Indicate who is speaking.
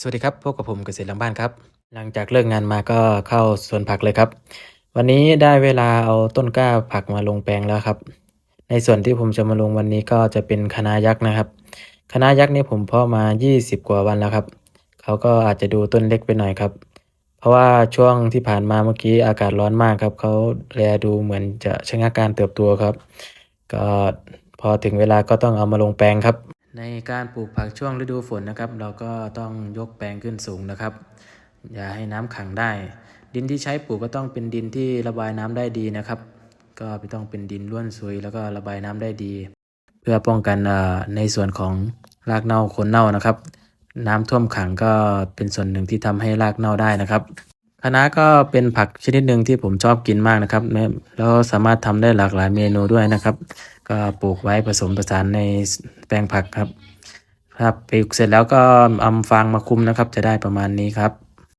Speaker 1: สวัสดีครับพบกับผมเกษตรหลังบ้านครับ หลังจากเลิกงานมาก็เข้าสวนผักเลยครับ วันนี้ได้เวลาเอาต้นกล้าผักมาลงแปลงแล้วครับ ในส่วนที่ผมจะมาลงวันนี้ก็จะเป็นคณะยักษ์นะครับคณะยักษ์นี่ผมเพาะมา 20 กว่าวันแล้วครับ เขาก็อาจจะดูต้นเล็กไปหน่อยครับ เพราะว่าช่วงที่ผ่านมาเมื่อกี้อากาศร้อนมากครับ เขาแลดูเหมือนจะชะงักการเติบโตครับ ก็พอถึงเวลาก็ต้องเอามาลงแปลงครับ ในการปลูกผักช่วงฤดูฝนนะครับ เราก็ต้องยกแปลงขึ้นสูงนะครับ อย่าให้น้ำขังได้ ดินที่ใช้ปลูกก็ต้องเป็นดินที่ระบายน้ำได้ดีนะครับ ก็ไม่ต้องเป็นดินร่วนซุยแล้วก็ระบายน้ำได้ดี เพื่อป้องกันในส่วนของรากเน่าคนเน่านะครับ น้ำท่วมขังก็เป็นส่วนหนึ่งที่ทำให้รากเน่าได้นะครับคะน้าก็เป็นผักชนิดหนึ่งที่ผมชอบกินมากนะครับและแล้วสามารถทำได้หลากหลายเมนูด้วยนะครับ ก็ปลูกไว้ผสมผสานใน ลงผักครับครับปลูกเสร็จแล้วก็เอาฟางมาคุมนะครับ จะได้ประมาณนี้ครับ